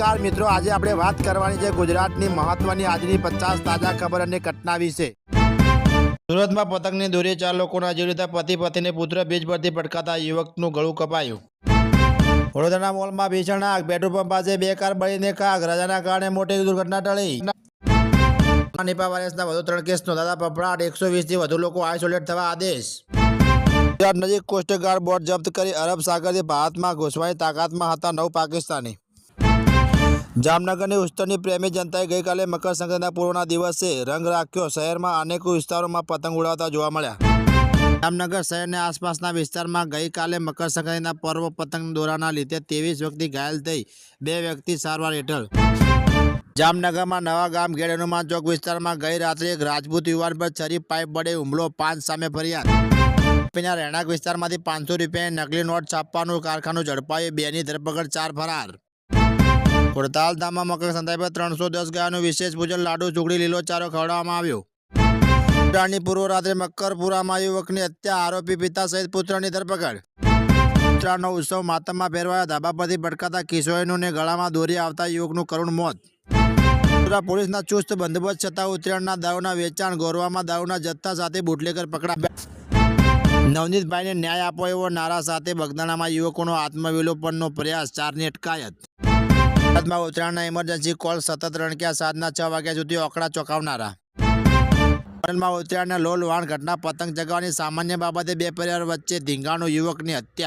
નમસ્કાર મિત્રો, આજે આપણે વાત કરવાની છે ગુજરાતની મહત્વની આજની પચાસ તાજા ખબર અને ઘટના વિશે. સુરતમાં પતંગની દોરી ચાર લોકોના જીવ પતિ, પત્નીને પુત્ર બીજ પરથી પટકાતા યુવકનું ગળું કપાયું. વડોદરાના મોલમાં ભીષણ આગ. પેટ્રોલ પંપ પાસે બે કાર બળીને કાગ રજાના કારણે મોટી દુર્ઘટના ટળી. નિપા વાયરસના વધુ ત્રણ કેસ નોંધાતા પપડાટ એકસો વીસથી વધુ લોકો આઇસોલેટ થવા આદેશ. ગુજરાત નજીક કોસ્ટગાર્ડ બોટ જપ્ત કરી અરબ સાગરથી ભારતમાં ઘૂસવાની તાકાતમાં હતા નવ પાકિસ્તાની. જામનગરની ઉત્તરની પ્રેમી જનતાએ ગઈકાલે મકર સંક્રાંતિના પૂર્વના દિવસે રંગ રાખ્યો. શહેરમાં અનેક વિસ્તારોમાં પતંગ ઉડાવતા જોવા મળ્યા. જામનગર શહેરની આસપાસના વિસ્તારમાં ગઈકાલે મકર સંક્રાંતિના પર્વ પતંગ દોરાના લીધે ત્રેવીસ વ્યક્તિ ઘાયલ થઈ, બે વ્યક્તિ સારવાર હેઠળ. જામનગરમાં નવા ગામ ગેડ હનુમાન ચોક વિસ્તારમાં ગઈ રાત્રે એક રાજપૂત યુવાન પર છરી, પાઇપ વડે હુમલો પાંચ સામે ફરિયાદ. વાપીના રહેણાંક વિસ્તારમાંથી પાંચસો રૂપિયાની નકલી નોટ છાપવાનું કારખાનું ઝડપાયું, બેની ધરપકડ, ચાર ફરાર. ખોડતાલ ધામમાં મકર સંતાઈ પર ત્રણસો દસ ગાયનું વિશેષ પૂજન, લાડુ ચૂકડી લીલો ચારો ખવડાવવામાં આવ્યો. ઉત્તરાયણની પૂર્વ રાત્રે મકરપુરામાં યુવકની હત્યા, આરોપી પિતા સહિત પુત્રની ધરપકડ. ઉત્તરાયણનો ઉત્સવ માતમમાં ફેરવાયા. ધાબા પરથી ભટકાતા કિશોરીનું ને ગળામાં દોરી આવતા યુવકનું કરુણ મોત. વડોદરા પોલીસના ચુસ્ત બંદોબસ્ત છતાં ઉત્તરાયણના દારૂના વેચાણ ગોરવામાં દારૂના જથ્થા સાથે બુટલેકર પકડાયા. નવનીતભાઈને ન્યાય આપો એવો નારા સાથે બગદાણામાં યુવકોનો આત્મવિલોપનનો પ્રયાસ, ચારની અટકાયત. ગુજરાતમાં ઉત્તરાયણના ઇમરજન્સી કોલ સતત રણક્યા સાંજના છ વાગ્યા સુધી ઓકળા ચોંકાવનારા. પાટણમાં ઉત્તરાયણના લોલ વાણ ઘટના પતંગ ચગાવવાની સામાન્ય બાબતે બે પરિવાર વચ્ચે ધીંગાણું યુવકની હત્યા.